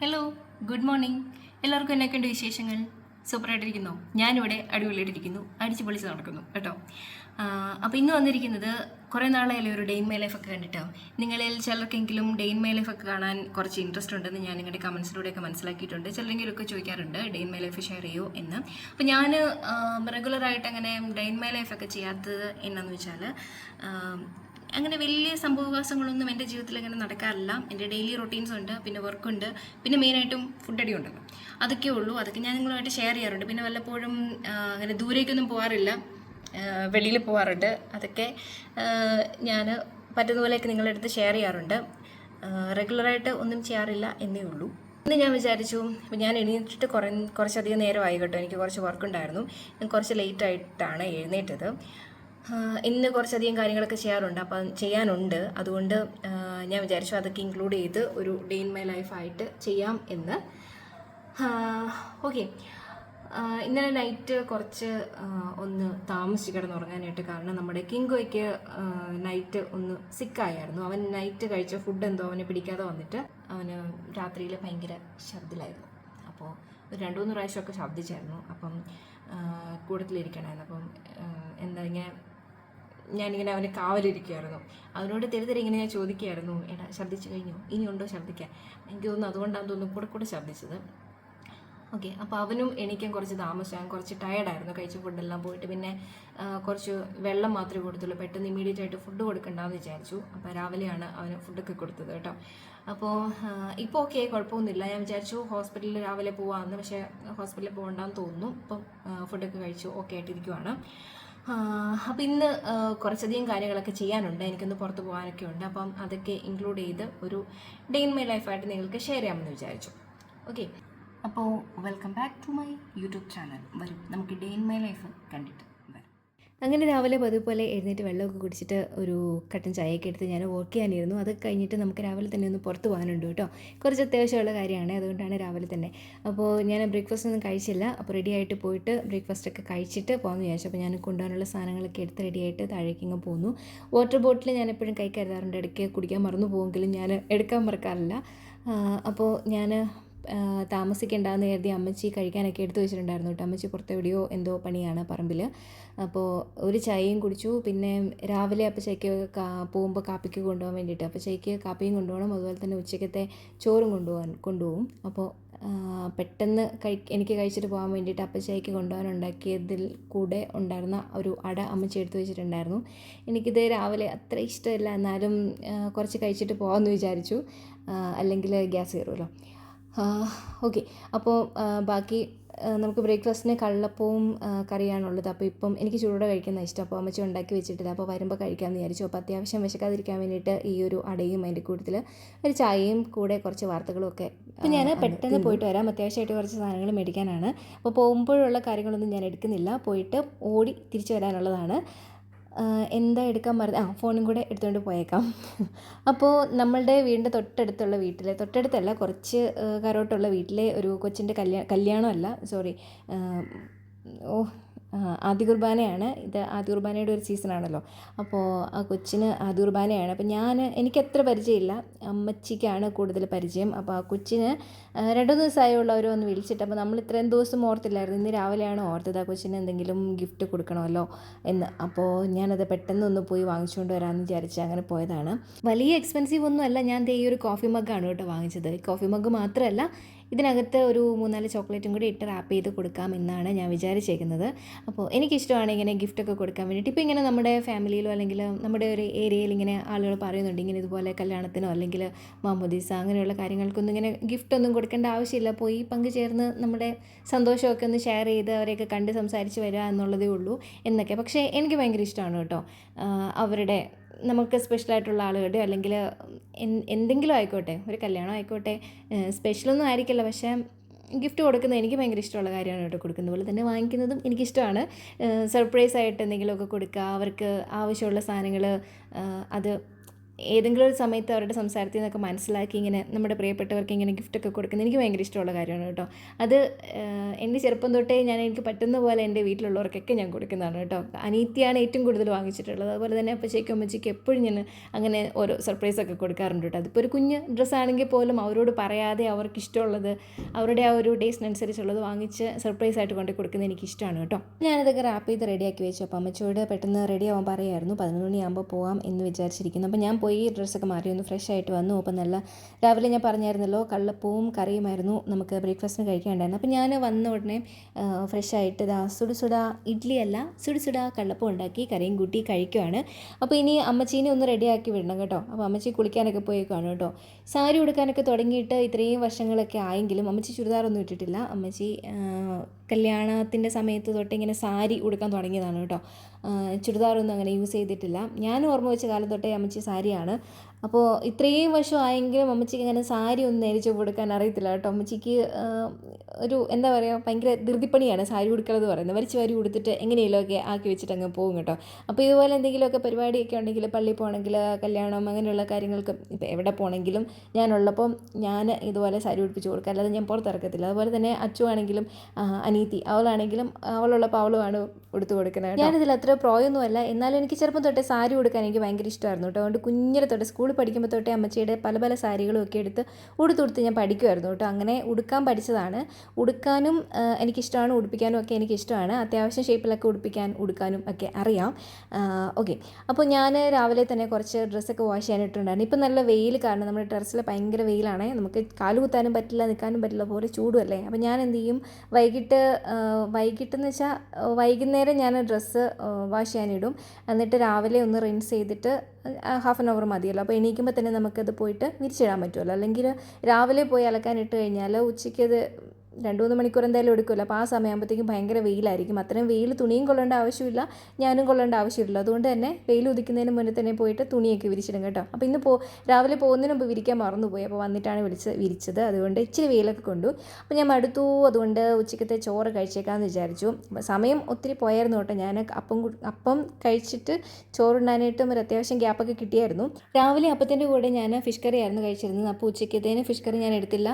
Hello good morning എല്ലാവർക്കും എന്നൊക്കെയുണ്ട് വിശേഷങ്ങൾ? സൂപ്പറായിട്ടിരിക്കുന്നു. ഞാനിവിടെ അടിപൊളിയായിട്ടിരിക്കുന്നു. അടിച്ച് പൊളിച്ച് നടക്കുന്നു കേട്ടോ? അപ്പോൾ ഇന്ന് വന്നിരിക്കുന്നത് കുറേ നാളായാലും ഒരു ഡെയിൻ മൈ ലൈഫൊക്കെ കണ്ടിട്ടോ. നിങ്ങളിൽ ചിലർക്കെങ്കിലും ഡെയിൻ മൈ ലൈഫൊക്കെ കാണാൻ കുറച്ച് ഇൻട്രസ്റ്റ് ഉണ്ടെന്ന് ഞാൻ നിങ്ങളുടെ കമൻസിലൂടെയൊക്കെ മനസ്സിലാക്കിയിട്ടുണ്ട്. ചിലരെങ്കിലുമൊക്കെ ചോദിക്കാറുണ്ട് ഡെയിൻ മൈ ലൈഫ് ഷെയർ ചെയ്യൂ എന്ന്. അപ്പോൾ ഞാൻ റെഗുലറായിട്ട് അങ്ങനെ ഡെയിൻ മൈ ലൈഫൊക്കെ ചെയ്യാത്തത് എന്നാന്ന് വെച്ചാൽ അങ്ങനെ വലിയ സംഭവവികാസങ്ങളൊന്നും എന്റെ ജീവിതത്തിൽ അങ്ങനെ നടക്കാറില്ല. എന്റെ ഡെയിലി റൊട്ടീൻസ് ഉണ്ട് പിന്നെ വർക്കുണ്ട് പിന്നെ മെയിനായിട്ടും ഫുഡ് അടി ഉണ്ടല്ലോ. അതൊക്കെ ഉള്ളൂ. അതൊക്കെ ഞാൻ നിങ്ങളുമായിട്ട് ഷെയർ ചെയ്യാറുണ്ട്. പിന്നെ വല്ലപ്പോഴും അങ്ങനെ ദൂരേക്കൊന്നും പോകാറില്ല വെളിയിൽ പോകാറുണ്ട് അതൊക്കെ ഞാൻ പറ്റുന്ന പോലെയൊക്കെ നിങ്ങളുടെ അടുത്ത് ഷെയർ ചെയ്യാറുണ്ട് റെഗുലറായിട്ട് ഒന്നും ചെയ്യാറില്ല എന്നേ ഉള്ളൂ. ഇന്ന് ഞാൻ വിചാരിച്ചു ഞാൻ എഴുന്നേറ്റിട്ട് കുറേ കുറച്ചധികം നേരമായി കേട്ടോ. എനിക്ക് കുറച്ച് വർക്ക് ഉണ്ടായിരുന്നു. ഞാൻ കുറച്ച് ലേറ്റ് ആയിട്ടാണ് എഴുന്നേറ്റത്. ഇന്ന് കുറച്ചധികം കാര്യങ്ങളൊക്കെ ചെയ്യാറുണ്ട്. അപ്പം ചെയ്യാനുണ്ട്. അതുകൊണ്ട് ഞാൻ വിചാരിച്ചു അതൊക്കെ ഇൻക്ലൂഡ് ചെയ്ത് ഒരു ഡേ ഇൻ മൈ ലൈഫായിട്ട് ചെയ്യാം എന്ന്. ഓക്കെ ഇന്നലെ നൈറ്റ് കുറച്ച് ഒന്ന് താമസിച്ച് കിടന്നുറങ്ങാനായിട്ട് കാരണം നമ്മുടെ കിങ്കോയ്ക്ക് നൈറ്റ് ഒന്ന് സിക്കായായിരുന്നു അവൻ നൈറ്റ് കഴിച്ച ഫുഡ് എന്തോ അവനെ പിടിക്കാതെ വന്നിട്ട് അവന് രാത്രിയിൽ ഭയങ്കര ശബ്ദിലായിരുന്നു അപ്പോൾ ഒരു രണ്ട് മൂന്ന് പ്രാവശ്യമൊക്കെ ശബ്ദിച്ചായിരുന്നു അപ്പം കൂടത്തിലിരിക്കണമായിരുന്നു അപ്പം എന്താ ഇങ്ങനെ ഞാനിങ്ങനെ അവനെ കാവലിരിക്കുമായിരുന്നു അവനോട് തെരുതെരെ ഇങ്ങനെ ഞാൻ ചോദിക്കുകയായിരുന്നു എടാ ശബ്ദിച്ചു കഴിഞ്ഞു? ഇനിയുണ്ടോ ശബ്ദിക്കാൻ എനിക്ക് തോന്നുന്നു അതുകൊണ്ടാണ് തോന്നുന്നു കൂടെ കൂടെ ശബ്ദിച്ചത് ഓക്കെ അപ്പോൾ അവനും എനിക്കും കുറച്ച് താമസം കുറച്ച് ടയർഡായിരുന്നു കഴിച്ച ഫുഡെല്ലാം പോയിട്ട് പിന്നെ കുറച്ച് വെള്ളം മാത്രമേ കൊടുത്തുള്ളൂ. പെട്ടെന്ന് ഇമീഡിയറ്റ് ആയിട്ട് ഫുഡ് കൊടുക്കണ്ടെന്ന് വിചാരിച്ചു. അപ്പോൾ രാവിലെയാണ് അവന് ഫുഡൊക്കെ കൊടുത്തത് കേട്ടോ. അപ്പോൾ ഇപ്പോൾ ഓക്കെ കുഴപ്പമൊന്നുമില്ല. ഞാൻ വിചാരിച്ചു ഹോസ്പിറ്റലിൽ രാവിലെ പോകാമെന്ന് പക്ഷേ ഹോസ്പിറ്റലിൽ പോകണ്ടെന്ന് തോന്നുന്നു. ഇപ്പം ഫുഡൊക്കെ കഴിച്ചു ഓക്കെ ആയിട്ടിരിക്കുവാണ്. അപ്പം ഇന്ന് കുറച്ചധികം കാര്യങ്ങളൊക്കെ ചെയ്യാനുണ്ട്. എനിക്കൊന്ന് പുറത്ത് പോകാനൊക്കെ ഉണ്ട്. അപ്പം അതൊക്കെ ഇൻക്ലൂഡ് ചെയ്ത് ഒരു ഡേ ഇൻ മൈ ലൈഫായിട്ട് നിങ്ങൾക്ക് ഷെയർ ചെയ്യാമെന്ന് വിചാരിച്ചു. ഓക്കെ അപ്പോൾ welcome back to my YouTube channel വരും നമുക്ക് ഡേ ഇൻ മൈ ലൈഫ് കണ്ടിട്ട് അങ്ങനെ രാവിലെ പതിവ് പോലെ എഴുന്നേറ്റ് വെള്ളമൊക്കെ കുടിച്ചിട്ട് ഒരു കട്ടൻ ചായയൊക്കെ എടുത്ത് ഞാൻ വർക്ക് ചെയ്യാനിരുന്നു. അത് കഴിഞ്ഞിട്ട് നമുക്ക് രാവിലെ തന്നെ ഒന്ന് പുറത്ത് പോകാനുണ്ട് കേട്ടോ. കുറച്ച് അത്യാവശ്യമുള്ള കാര്യമാണ്. അതുകൊണ്ടാണ് രാവിലെ തന്നെ. അപ്പോൾ ഞാൻ ബ്രേക്ക്ഫാസ്റ്റ് ഒന്നും കഴിച്ചില്ല. അപ്പോൾ റെഡി ആയിട്ട് പോയിട്ട് ബ്രേക്ക്ഫാസ്റ്റ് ഒക്കെ കഴിച്ചിട്ട് പോകാമെന്ന് വിചാരിച്ചു. അപ്പോൾ ഞാൻ കൊണ്ടുപോകാനുള്ള സാധനങ്ങളൊക്കെ എടുത്ത് റെഡി ആയിട്ട് താഴേക്ക് ഇങ്ങ് പോന്നു. വാട്ടർ ബോട്ടിൽ ഞാൻ എപ്പോഴും കൈ കരുതാറുണ്ട്. ഇടയ്ക്ക് കുടിക്കാൻ മറന്നു പോകുമെങ്കിലും ഞാൻ എടുക്കാൻ മറക്കാറില്ല. അപ്പോൾ ഞാൻ താമസിക്കേണ്ടെന്ന് കരുതി അമ്മച്ചി കഴിക്കാനൊക്കെ എടുത്തു വെച്ചിട്ടുണ്ടായിരുന്നു കേട്ടോ. അമ്മച്ചി പുറത്തെവിടെയോ എന്തോ പണിയാണ് പറമ്പിൽ അപ്പോൾ ഒരു ചായയും കുടിച്ചു. പിന്നെ രാവിലെ അപ്പം കാ പോകുമ്പോൾ കാപ്പിക്ക് കൊണ്ടുപോകാൻ വേണ്ടിയിട്ട്. അപ്പോൾ ചേക്ക് കാപ്പിയും കൊണ്ടുപോകണം. അതുപോലെ തന്നെ ഉച്ചക്കത്തെ ചോറും കൊണ്ടുപോകാൻ കൊണ്ടുപോകും. അപ്പോൾ പെട്ടെന്ന് കഴി എനിക്ക് കഴിച്ചിട്ട് പോകാൻ വേണ്ടിയിട്ട് അപ്പച്ചയ്ക്ക് കൊണ്ടുപോകാൻ ഉണ്ടാക്കിയതിൽ കൂടെ ഉണ്ടായിരുന്ന ഒരു അട അമ്മച്ചി എടുത്തു വെച്ചിട്ടുണ്ടായിരുന്നു. എനിക്കിത് രാവിലെ അത്ര ഇഷ്ടമില്ല. എന്നാലും കുറച്ച് കഴിച്ചിട്ട് പോകാമെന്ന് വിചാരിച്ചു. അല്ലെങ്കിൽ ഗ്യാസ് കയറുമല്ലോ. ഓക്കെ. അപ്പോൾ ബാക്കി നമുക്ക് ബ്രേക്ക്ഫാസ്റ്റിന് കള്ളപ്പവും കറിയാണ് കറിയാണുള്ളത്. അപ്പോൾ ഇപ്പം എനിക്ക് ചൂടോടെ കഴിക്കുന്ന ഇഷ്ടം. അപ്പോൾ അമ്മച്ചി ഉണ്ടാക്കി വെച്ചിട്ടില്ല. അപ്പോൾ വരുമ്പോൾ കഴിക്കാമെന്ന് വിചാരിച്ചു. അപ്പോൾ അത്യാവശ്യം വിശക്കാതിരിക്കാൻ വേണ്ടിയിട്ട് ഈ ഒരു അടയും അതിന്റെ കൂട്ടത്തിൽ ഒരു ചായയും കൂടെ കുറച്ച് വാർത്തകളും ഒക്കെ അപ്പോൾ ഞാൻ പെട്ടെന്ന് പോയിട്ട് വരാം. അത്യാവശ്യമായിട്ട് കുറച്ച് സാധനങ്ങൾ മേടിക്കാനാണ്. അപ്പോൾ പോകുമ്പോഴുള്ള കാര്യങ്ങളൊന്നും ഞാൻ എടുക്കുന്നില്ല. പോയിട്ട് ഓടി തിരിച്ചു വരാനുള്ളതാണ്. എന്താ എടുക്കാൻ മറന്ന് ആ ഫോണും കൂടെ എടുത്തുകൊണ്ട് പോയേക്കാം. അപ്പോൾ നമ്മളുടെ വീടിന്റെ തൊട്ടടുത്തുള്ള വീട്ടിലെ തൊട്ടടുത്തല്ല കുറച്ച് കരോട്ടുള്ള വീട്ടിലെ ഒരു കൊച്ചിന്റെ കല്യാ കല്യാണമല്ല സോറി ഓ ആദ്യ കുർബാനയാണ്. ഇത് ആദ്യ കുർബാനയുടെ ഒരു സീസണാണല്ലോ അപ്പോൾ ആ കൊച്ചിന് ആദ്യ കുർബാനയാണ്. അപ്പോൾ ഞാൻ എനിക്ക് പരിചയമില്ല. അമ്മച്ചിക്കാണ് കൂടുതൽ പരിചയം. അപ്പോൾ ആ കൊച്ചിന് രണ്ടു ദിവസമായുള്ള മൂന്ന് ദിവസമായുള്ളവർ ഒന്ന് വിളിച്ചിട്ട് അപ്പോൾ നമ്മൾ ഇത്രയും ദിവസം ഓർത്തില്ലായിരുന്നു. ഇന്ന് രാവിലെയാണ് ഓർത്തത് ആ കൊച്ചിന് എന്തെങ്കിലും ഗിഫ്റ്റ് കൊടുക്കണമല്ലോ എന്ന്. അപ്പോൾ ഞാനത് പെട്ടെന്ന് ഒന്ന് പോയി വാങ്ങിച്ചുകൊണ്ട് വരാമെന്ന് വിചാരിച്ച് അങ്ങനെ പോയതാണ്. വലിയ എക്സ്പെൻസീവ് ഒന്നും അല്ല ഞാൻ ഈ ഒരു കോഫി മഗ്ഗാണ് കേട്ടോ വാങ്ങിച്ചത്. കോഫി മഗ് മാത്രമല്ല ഇതിനകത്ത് ഒരു മൂന്നാൽ ചോക്ലേറ്റും കൂടി ഇട്ട് റാപ്പ് ചെയ്ത് കൊടുക്കാം എന്നാണ് ഞാൻ വിചാരിച്ചേക്കുന്നത്. അപ്പോൾ എനിക്കിഷ്ടമാണ് ഇങ്ങനെ ഗിഫ്റ്റൊക്കെ കൊടുക്കാൻ വേണ്ടിയിട്ട്. ഇപ്പോൾ ഇങ്ങനെ നമ്മുടെ ഫാമിലിയിലോ അല്ലെങ്കിൽ നമ്മുടെ ഒരു ഏരിയയിൽ ഇങ്ങനെ ആളുകൾ പറയുന്നുണ്ട് ഇങ്ങനെ ഇതുപോലെ കല്യാണത്തിനോ അല്ലെങ്കിൽ മാമോദീസ അങ്ങനെയുള്ള കാര്യങ്ങൾക്കൊന്നും ഇങ്ങനെ ഗിഫ്റ്റ് ഒന്നും കൊടുക്കേണ്ട ആവശ്യമില്ല. പോയി പങ്കുചേർന്ന് നമ്മുടെ സന്തോഷമൊക്കെ ഒന്ന് ഷെയർ ചെയ്ത് അവരെയൊക്കെ കണ്ട് സംസാരിച്ച് വരിക എന്നുള്ളതേ ഉള്ളൂ എന്നൊക്കെ. പക്ഷേ എനിക്ക് ഭയങ്കര ഇഷ്ടമാണ് കേട്ടോ. അവരുടെ നമുക്ക് സ്പെഷ്യലായിട്ടുള്ള ആളുകളുടെ അല്ലെങ്കിൽ എന്തെങ്കിലും ആയിക്കോട്ടെ ഒരു കല്യാണം ആയിക്കോട്ടെ സ്പെഷ്യലൊന്നും ആയിരിക്കില്ല. പക്ഷേ ഗിഫ്റ്റ് കൊടുക്കുന്നത് എനിക്ക് ഭയങ്കര ഇഷ്ടമുള്ള കാര്യമാണ് കേട്ടോ കൊടുക്കുന്നത്. പോലെ തന്നെ വാങ്ങിക്കുന്നതും എനിക്കിഷ്ടമാണ്. സർപ്രൈസ് ആയിട്ട് എന്തെങ്കിലുമൊക്കെ കൊടുക്കുക. അവർക്ക് ആവശ്യമുള്ള സാധനങ്ങൾ അത് ഏതെങ്കിലും ഒരു സമയത്ത് അവരുടെ സംസാരത്തിൽ നിന്നൊക്കെ മനസ്സിലാക്കി ഇങ്ങനെ നമ്മുടെ പ്രിയപ്പെട്ടവർക്ക് ഇങ്ങനെ ഗിഫ്റ്റൊക്കെ കൊടുക്കുന്നത് എനിക്ക് ഭയങ്കര ഇഷ്ടമുള്ള കാര്യമാണ് കേട്ടോ. അത് എന്റെ ചെറുപ്പം തൊട്ടേ ഞാൻ എനിക്ക് പറ്റുന്ന പോലെ എന്റെ വീട്ടിലുള്ളവർക്കൊക്കെ ഞാൻ കൊടുക്കുന്നതാണ് കേട്ടോ. അനീത്തിയാണ് ഏറ്റവും കൂടുതൽ വാങ്ങിച്ചിട്ടുള്ളത്. അതുപോലെ തന്നെ അപ്പച്ചയ്ക്കും അമ്മച്ചിക്കും എപ്പോഴും ഞാൻ അങ്ങനെ ഓരോ സർപ്രൈസൊക്കെ കൊടുക്കാറുണ്ട് കേട്ടോ. അതിപ്പോൾ ഒരു കുഞ്ഞ് ഡ്രസ്സാണെങ്കിൽ പോലും അവരോട് പറയാതെ അവർക്ക് ഇഷ്ടമുള്ളത് അവരുടെ ആ ഒരു ടേസ്റ്റിനനുസരിച്ചുള്ളത് വാങ്ങിച്ച് സർപ്രൈസ് ആയിട്ട് കൊണ്ടു കൊടുക്കുന്നത് എനിക്ക് ഇഷ്ടമാണ് കേട്ടോ. ഞാനതൊക്കെ റാപ്പ് ചെയ്ത് റെഡിയാക്കി വെച്ചു. അപ്പോൾ അമ്മച്ചോട് പെട്ടെന്ന് റെഡി ആവാൻ പറയായിരുന്നു. പതിനൊന്ന് മണിയാകുമ്പോൾ പോകാം എന്ന് വിചാരിച്ചിരിക്കുന്നു. അപ്പോൾ ഞാൻ പോയി ഡ്രസ്സൊക്കെ മാറി ഒന്ന് ഫ്രഷ് ആയിട്ട് വന്നു. അപ്പോൾ നല്ല രാവിലെ ഞാൻ പറഞ്ഞായിരുന്നല്ലോ കള്ളപ്പൂവും കറിയുമായിരുന്നു നമുക്ക് ബ്രേക്ക്ഫാസ്റ്റിന് കഴിക്കാനുണ്ടായിരുന്നു അപ്പോൾ ഞാൻ വന്ന ഉടനെ ഫ്രഷ് ആയിട്ട് ഇതാ സുടു സുട ഇഡ്ഡലി അല്ല സുടു സുട കള്ളപ്പം ഉണ്ടാക്കി കറിയും കൂട്ടി കഴിക്കുവാണ്. അപ്പോൾ ഇനി അമ്മച്ചീനെ ഒന്ന് റെഡിയാക്കി വിടണം കേട്ടോ. അപ്പോൾ അമ്മച്ചി കുളിക്കാനൊക്കെ പോയേക്കാണ് കേട്ടോ. സാരി ഉടുക്കാനൊക്കെ തുടങ്ങിയിട്ട് ഇത്രയും വർഷങ്ങളൊക്കെ ആയെങ്കിലും അമ്മച്ചി ചുരിദാറൊന്നും ഇട്ടിട്ടില്ല. അമ്മച്ചി കല്യാണത്തിന്റെ സമയത്ത് തൊട്ട് ഇങ്ങനെ സാരി ഉടുക്കാൻ തുടങ്ങിയതാണ് കേട്ടോ. ചുരിദാറൊന്നും അങ്ങനെ യൂസ് ചെയ്തിട്ടില്ല. ഞാൻ ഓർമ്മ വെച്ച കാലം തൊട്ടേ അമ്മച്ചി സാരിയാണ്. അപ്പോൾ ഇത്രയും വർഷം ആയെങ്കിലും അമ്മച്ചിക്ക് അങ്ങനെ സാരി ഒന്നും നേരിച്ച് കൊടുക്കാൻ അറിയത്തില്ല കേട്ടോ. അമ്മച്ചിക്ക് ഒരു എന്താ പറയുക ഭയങ്കര ധൃതിപ്പണിയാണ് സാരി ഉടുക്കലെന്ന് പറയുന്നത്. വരച്ച് വാരി ഉടുത്തിട്ട് എങ്ങനെയെങ്കിലുമൊക്കെ ആക്കി വെച്ചിട്ട് അങ്ങ് പോകും കേട്ടോ. അപ്പോൾ ഇതുപോലെ എന്തെങ്കിലുമൊക്കെ പരിപാടിയൊക്കെ ഉണ്ടെങ്കിൽ പള്ളി പോകണമെങ്കിൽ കല്യാണം അങ്ങനെയുള്ള കാര്യങ്ങൾക്ക് ഇപ്പോൾ എവിടെ പോകണമെങ്കിലും ഞാനുള്ളപ്പം ഞാൻ ഇതുപോലെ സാരി ഉടുപ്പിച്ച് കൊടുക്കുക അല്ലാതെ ഞാൻ പുറത്തിറക്കത്തില്ല. അതുപോലെ തന്നെ അച്ചു ആണെങ്കിലും അനീതി അവളാണെങ്കിലും അവളുള്ളപ്പോൾ അവളുമാണ് ഉടുത്തു കൊടുക്കുന്നത്. ഞാനിതിൽ അത്ര പ്രോയൊന്നുമല്ല. എന്നാലും എനിക്ക് ചെറുപ്പം തൊട്ടേ സാരി കൊടുക്കാൻ എനിക്ക് ഭയങ്കര ഇഷ്ടമായിരുന്നു കേട്ടോ. അതുകൊണ്ട് കുഞ്ഞിലെ തൊട്ട് സ്കൂളിൽ പഠിക്കുമ്പോൾ തൊട്ടേ അമ്മച്ചിയുടെ പല പല സാരികളും ഒക്കെ എടുത്ത് ഉടുത്തുടുത്ത് ഞാൻ പഠിക്കുമായിരുന്നു കേട്ടോ. അങ്ങനെ ഉടുക്കാൻ പഠിച്ചതാണ്. ഉടുക്കാനും എനിക്കിഷ്ടമാണ് ഉടുപ്പിക്കാനും ഒക്കെ എനിക്കിഷ്ടമാണ്. അത്യാവശ്യം ഷേപ്പിലൊക്കെ ഉടുപ്പിക്കാൻ ഉടുക്കാനും ഒക്കെ അറിയാം. ഓക്കെ. അപ്പോൾ ഞാൻ രാവിലെ തന്നെ കുറച്ച് ഡ്രസ്സൊക്കെ വാഷ് ചെയ്യാനിട്ടുണ്ടായിരുന്നു. ഇപ്പം നല്ല വെയിൽ കാരണം നമ്മുടെ ടെറസിൽ ഭയങ്കര വെയിലാണ്. നമുക്ക് കാൽ കുത്താനും പറ്റില്ല നിൽക്കാനും പറ്റില്ല പോലെ ചൂടുമല്ലേ? അപ്പോൾ ഞാൻ എന്ത് ചെയ്യും? വൈകിട്ട് വൈകിട്ടെന്ന് വെച്ചാൽ വൈകുന്നേരം ഞാൻ ഡ്രസ്സ് വാഷ് ചെയ്യാനിടും. എന്നിട്ട് രാവിലെ ഒന്ന് റിൻസ് ചെയ്തിട്ട് ഹാഫ് ആൻ അവർ മതിയല്ലോ. അപ്പോൾ എണീക്കുമ്പോൾ തന്നെ നമുക്കത് പോയിട്ട് വിരിച്ചിടാൻ പറ്റുമല്ലോ അല്ലെങ്കിൽ രാവിലെ പോയി അലക്കാൻ ഇട്ട് കഴിഞ്ഞാൽ ഉച്ചയ്ക്കത് രണ്ട് മൂന്ന് മണിക്കൂർ എന്തായാലും എടുക്കുമല്ലോ. അപ്പോൾ ആ സമയമാകുമ്പോഴത്തേക്കും ഭയങ്കര വെയിലായിരിക്കും. അത്രയും വെയിൽ തുണിയും കൊള്ളേണ്ട ആവശ്യമില്ല. ഞാനും കൊള്ളേണ്ട ആവശ്യമില്ല. അതുകൊണ്ട് തന്നെ വെയിൽ ഉദിക്കുന്നതിന് മുന്നേ തന്നെ പോയിട്ട് തുണിയൊക്കെ വിരിച്ചിടും കേട്ടോ. അപ്പോൾ ഇന്ന് പോ രാവിലെ പോകുന്നതിന് മുമ്പ് വിരിക്കാൻ മറന്നുപോയി. അപ്പോൾ വന്നിട്ടാണ് വിളിച്ച് വിരിച്ചത്. അതുകൊണ്ട് ഇച്ചിരി വെയിലൊക്കെ കൊണ്ടു. അപ്പോൾ ഞാൻ മടുത്തു. അതുകൊണ്ട് ഉച്ചക്കത്തെ ചോറ് കഴിച്ചേക്കാമെന്ന് വിചാരിച്ചു. സമയം ഒത്തിരി പോയായിരുന്നു കേട്ടോ. ഞാൻ അപ്പം അപ്പം കഴിച്ചിട്ട് ചോറുണ്ണാനായിട്ടും ഒരു അത്യാവശ്യം ഗ്യാപ്പൊക്കെ കിട്ടിയായിരുന്നു. രാവിലെ അപ്പത്തിന്റെ കൂടെ ഞാൻ ഫിഷ് കറി ആയിരുന്നു കഴിച്ചിരുന്നത്. അപ്പോൾ ഉച്ചക്കത്തേന് ഫിഷ് കറി ഞാൻ എടുത്തില്ല.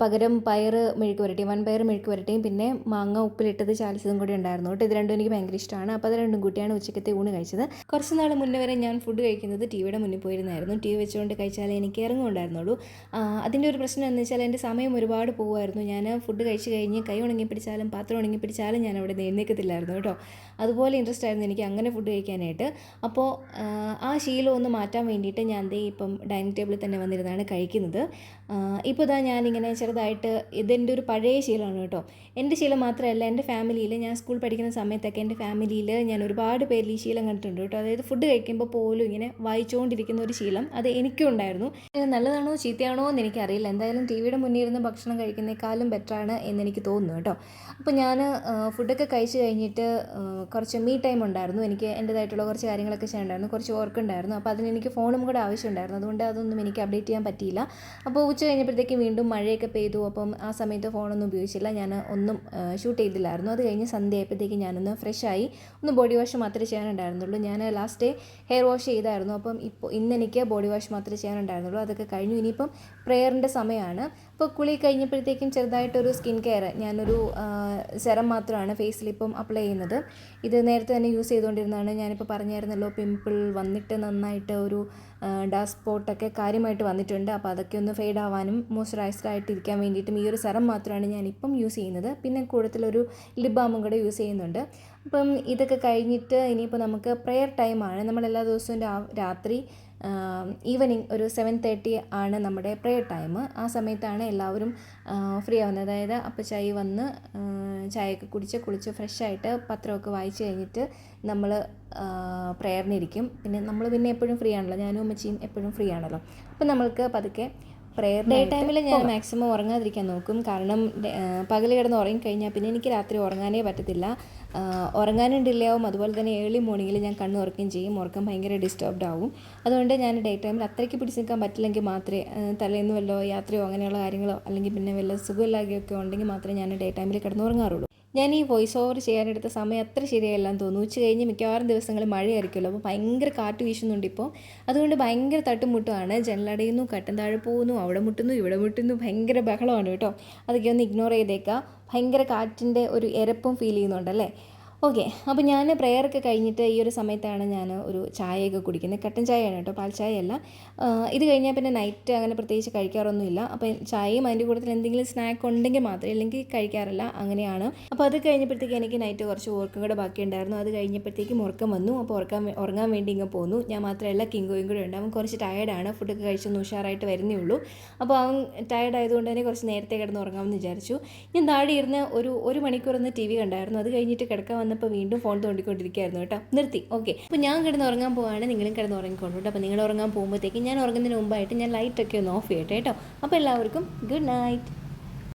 പകരം പയർ മെഴുക്ക് വരട്ടിയും വൺ പയർ മെഴുക്ക് വരട്ടിയും പിന്നെ മാങ്ങ ഉപ്പിലിട്ടത് ചാലിച്ചതും കൂടി ഉണ്ടായിരുന്നു. കേട്ടോ ഇത് രണ്ടും എനിക്ക് ഭയങ്കര ഇഷ്ടമാണ്. അപ്പോൾ അത് രണ്ടും കൂട്ടിയാണ് ഉച്ചക്കത്തെ ഊണ് കഴിച്ചത്. കുറച്ച് നാൾ മുന്നേ വരെ ഞാൻ ഫുഡ് കഴിക്കുന്നത് ടി വിയുടെ മുന്നിൽ പോയിരുന്നായിരുന്നു. ടി വി വെച്ചുകൊണ്ട് കഴിച്ചാലേ എനിക്ക് ഇറങ്ങുണ്ടായിരുന്നുള്ളൂ. അതിന്റെ ഒരു പ്രശ്നം എന്ന് വെച്ചാൽ എന്റെ സമയം ഒരുപാട് പോകുമായിരുന്നു ഞാൻ ഫുഡ് കഴിച്ച് കഴിഞ്ഞ് കൈ ഉണങ്ങി പിടിച്ചാലും പാത്രം ഉണങ്ങി പിടിച്ചാലും ഞാൻ അവിടെ എഴുന്നേക്കത്തില്ലായിരുന്നു കേട്ടോ. അതുപോലെ ഇൻട്രസ്റ്റ് ആയിരുന്നു എനിക്ക് അങ്ങനെ ഫുഡ് കഴിക്കാനായിട്ട്. അപ്പോൾ ആ ശീലം ഒന്ന് മാറ്റാൻ വേണ്ടിയിട്ട് ഞാൻ ദേ ഇപ്പം ഡൈനിങ് ടേബിളിൽ തന്നെ വന്നിരുന്നാണ് കഴിക്കുന്നത്. ഇപ്പോൾ ഇതാ ഞാനിങ്ങനെ ചെറുതായിട്ട് ഇതെന്റെ ഒരു പഴയ ശീലമാണ് കേട്ടോ. എന്റെ ശീലം മാത്രമല്ല എന്റെ ഫാമിലിയിൽ ഞാൻ സ്കൂൾ പഠിക്കുന്ന സമയത്തൊക്കെ എന്റെ ഫാമിലിയിൽ ഞാൻ ഒരുപാട് പേരിൽ ഈ ശീലം കണ്ടിട്ടുണ്ട് കേട്ടോ. അതായത് ഫുഡ് കഴിക്കുമ്പോൾ പോലും ഇങ്ങനെ വായിച്ചുകൊണ്ടിരിക്കുന്ന ഒരു ശീലം അത് എനിക്കും ഉണ്ടായിരുന്നു. നല്ലതാണോ ചീത്തയാണോ എന്ന് എനിക്കറിയില്ല. എന്തായാലും ടി വിയുടെ മുന്നിൽ ഇരുന്ന് ഭക്ഷണം കഴിക്കുന്നേക്കാളും ബെറ്ററാണ് എന്ന് എനിക്ക് തോന്നുന്നു കേട്ടോ. അപ്പോൾ ഞാൻ ഫുഡൊക്കെ കഴിച്ച് കഴിഞ്ഞിട്ട് കുറച്ച് മീ ടൈം ഉണ്ടായിരുന്നു. എനിക്ക് എന്റേതായിട്ടുള്ള കുറച്ച് കാര്യങ്ങളൊക്കെ ചെയ്യാനുണ്ടായിരുന്നു കുറച്ച് വർക്ക് ഉണ്ടായിരുന്നു. അപ്പോൾ അതിന് എനിക്ക് ഫോണും കൂടെ ആവശ്യമുണ്ടായിരുന്നു അതുകൊണ്ട് അതൊന്നും എനിക്ക് അപ്ഡേറ്റ് ചെയ്യാൻ പറ്റിയില്ല. അപ്പോൾ ഉച്ച കഴിഞ്ഞപ്പോഴത്തേക്കും വീണ്ടും മഴയൊക്കെ പെയ്തു. അപ്പം ആ സമയത്ത് ഫോണൊന്നും ഉപയോഗിച്ചില്ല. ഞാൻ ഒന്നും ഷൂട്ട് ചെയ്തില്ലായിരുന്നു. അത് കഴിഞ്ഞ് സന്ധ്യ ഞാനൊന്ന് ഫ്രഷ് ആയി ഒന്ന് ബോഡി വാഷ് മാത്രമേ ചെയ്യാനുണ്ടായിരുന്നുള്ളൂ. ഞാൻ ലാസ്റ്റ് ഡേ ഹെയർ വാഷ് ചെയ്തായിരുന്നു. അപ്പം ഇപ്പോൾ ഇന്ന് എനിക്ക് ബോഡി വാഷ് മാത്രമേ ചെയ്യാനുണ്ടായിരുന്നുള്ളൂ. അതൊക്കെ കഴിഞ്ഞു. ഇനിയിപ്പം പ്രെയറിന്റെ സമയമാണ്. അപ്പോൾ കുളി കഴിഞ്ഞപ്പോഴത്തേക്കും ചെറുതായിട്ടൊരു സ്കിൻ കെയർ ഞാനൊരു സെറം മാത്രമാണ് ഫേസിൽ ഇപ്പം അപ്ലൈ ചെയ്യുന്നത്. ഇത് നേരത്തെ തന്നെ യൂസ് ചെയ്തുകൊണ്ടിരുന്നതാണ്. ഞാനിപ്പോൾ പറഞ്ഞായിരുന്നല്ലോ പിമ്പിൾ വന്നിട്ട് നന്നായിട്ട് ഒരു ഡാർക്ക് സ്പോട്ടൊക്കെ കാര്യമായിട്ട് വന്നിട്ടുണ്ട്. അപ്പോൾ അതൊക്കെ ഒന്ന് ഫെയ്ഡ് ആവാനും മോയ്സ്ചറൈസ്ഡ് ആയിട്ടിരിക്കാൻ വേണ്ടിയിട്ടും ഈ ഒരു സെറം മാത്രമാണ് ഞാൻ ഇപ്പം യൂസ് ചെയ്യുന്നത്. പിന്നെ കൂടുതലൊരു ലിബാമും ബാമും കൂടെ യൂസ് ചെയ്യുന്നുണ്ട്. അപ്പം ഇതൊക്കെ കഴിഞ്ഞിട്ട് ഇനിയിപ്പോൾ നമുക്ക് പ്രെയർ ടൈമാണ് നമ്മൾ എല്ലാ ദിവസവും രാത്രി ഈവനിങ് ഒരു സെവൻ തേർട്ടി ആണ് നമ്മുടെ പ്രെയർ ടൈം ആ സമയത്താണ് എല്ലാവരും ഫ്രീ ആവുന്നത്. അതായത് അപ്പച്ചായി വന്ന് ചായയൊക്കെ കുടിച്ച് കുളിച്ച് ഫ്രഷായിട്ട് പത്രമൊക്കെ വായിച്ച് കഴിഞ്ഞിട്ട് നമ്മൾ പ്രെയറിനിരിക്കും പിന്നെ നമ്മൾ പിന്നെ എപ്പോഴും ഫ്രീ ആണല്ലോ. ഞാനും അമ്മച്ചിയും എപ്പോഴും ഫ്രീ ആണല്ലോ. അപ്പം നമ്മൾക്ക് പതുക്കെ പ്രെയർ ഡേ ടൈമിൽ ഞാൻ മാക്സിമം ഉറങ്ങാതിരിക്കാൻ നോക്കും. കാരണം പകൽ കിടന്ന് ഉറങ്ങിക്കഴിഞ്ഞാൽ പിന്നെ എനിക്ക് രാത്രി ഉറങ്ങാനേ പറ്റത്തില്ല. ഉറങ്ങാനും ഡിലേ ആവും. അതുപോലെ തന്നെ ഏർലി മോർണിംഗിൽ ഞാൻ കണ്ണ് ഉറക്കുകയും ചെയ്യും. ഉറക്കം ഭയങ്കര ഡിസ്റ്റർബ്ഡ് ആവും. അതുകൊണ്ട് ഞാൻ ഡേ ടൈമിൽ അത്രയ്ക്ക് പിടിച്ച് നിൽക്കാൻ പറ്റില്ലെങ്കിൽ മാത്രമേ തലേന്ന് വല്ലോ യാത്രയോ അങ്ങനെയുള്ള കാര്യങ്ങളോ അല്ലെങ്കിൽ പിന്നെ വല്ല സുഖമില്ലാതെയൊക്കെ ഉണ്ടെങ്കിൽ മാത്രമേ ഞാൻ ഡേ ടൈമിൽ കിടന്ന് ഉറങ്ങാറുള്ളൂ ഞാൻ ഈ വോയിസ് ഓവർ ചെയ്യാനെടുത്ത സമയം അത്ര ശരിയല്ലെന്ന് തോന്നുന്നു. ഉച്ച കഴിഞ്ഞ് മിക്കവാറും ദിവസങ്ങളിൽ മഴയായിരിക്കുമല്ലോ. അപ്പോൾ ഭയങ്കര കാറ്റ് വീശുന്നുണ്ട് ഇപ്പോൾ അതുകൊണ്ട് ഭയങ്കര തട്ടുമുട്ടുമാണ് ജനലടയുന്നു കട്ടൻ താഴെ പോകുന്നു അവിടെ മുട്ടുന്നു ഇവിടെ മുട്ടുന്നു. ഭയങ്കര ബഹളമാണ് കേട്ടോ. അതൊക്കെ ഒന്ന് ഇഗ്നോർ ചെയ്തേക്കാം. ഭയങ്കര കാറ്റിന്റെ ഒരു എരപ്പും ഫീൽ ചെയ്യുന്നുണ്ടല്ലേ? ഓക്കെ അപ്പോൾ ഞാൻ പ്രെയറൊക്കെ കഴിഞ്ഞിട്ട് ഈ ഒരു സമയത്താണ് ഞാൻ ഒരു ചായയൊക്കെ കുടിക്കുന്നത് കട്ടൻ ചായയാണ് കേട്ടോ പാൽ ചായയല്ല. ഇത് കഴിഞ്ഞാൽ പിന്നെ നൈറ്റ് അങ്ങനെ പ്രത്യേകിച്ച് കഴിക്കാറൊന്നുമില്ല. അപ്പോൾ ചായയും അതിന്റെ കൂട്ടത്തിൽ എന്തെങ്കിലും സ്നാക്ക് ഉണ്ടെങ്കിൽ മാത്രമേ അല്ലെങ്കിൽ കഴിക്കാറില്ല അങ്ങനെയാണ്. അപ്പോൾ അത് കഴിഞ്ഞപ്പോഴത്തേക്ക് എനിക്ക് നൈറ്റ് കുറച്ച് ഉറക്കം കൂടെ ബാക്കി ഉണ്ടായിരുന്നു അത് കഴിഞ്ഞപ്പോഴത്തേക്കും ഉറക്കം വന്നു. അപ്പോൾ ഉറക്കാൻ ഉറങ്ങാൻ വേണ്ടി ഇങ്ങ് പോന്നു. ഞാൻ മാത്രമല്ല കിങ്കോയും കൂടെ ഉണ്ട്. അവൻ കുറച്ച് ടയർഡാണ് ഫുഡൊക്കെ കഴിച്ചൊന്ന് ഉഷാറായിട്ട് വരുന്നേ ഉള്ളൂ. അപ്പോൾ അവൻ ടയർഡ് ആയതുകൊണ്ട് തന്നെ കുറച്ച് നേരത്തെ കിടന്ന് ഉറങ്ങാമെന്ന് വിചാരിച്ചു. ഞാൻ താഴെ ഇരുന്ന് ഒരു ഒരു മണിക്കൂർ ഒന്ന് ടി വി കണ്ടായിരുന്നു. അത് കഴിഞ്ഞിട്ട് കിടക്കാൻ വന്നപ്പോൾ വീണ്ടും ഫോൺ തോണ്ടിക്കൊണ്ടിരിക്കുകയായിരുന്നു കേട്ടോ. നിർത്തി ഓക്കെ അപ്പോൾ ഞാൻ കിടന്ന് ഉറങ്ങാൻ പോവാണ് നിങ്ങളും കിടന്ന് ഉറങ്ങിക്കൊണ്ടു കേട്ടോ. അപ്പോൾ നിങ്ങൾ ഉറങ്ങാൻ പോകുമ്പോഴത്തേക്ക് ഞാൻ ഉറങ്ങുന്നതിന് മുമ്പായിട്ട് ഞാൻ ലൈറ്റൊക്കെ ഒന്ന് ഓഫ് ചെയ്യട്ടെ കേട്ടോ. അപ്പോൾ എല്ലാവർക്കും ഗുഡ് നൈറ്റ്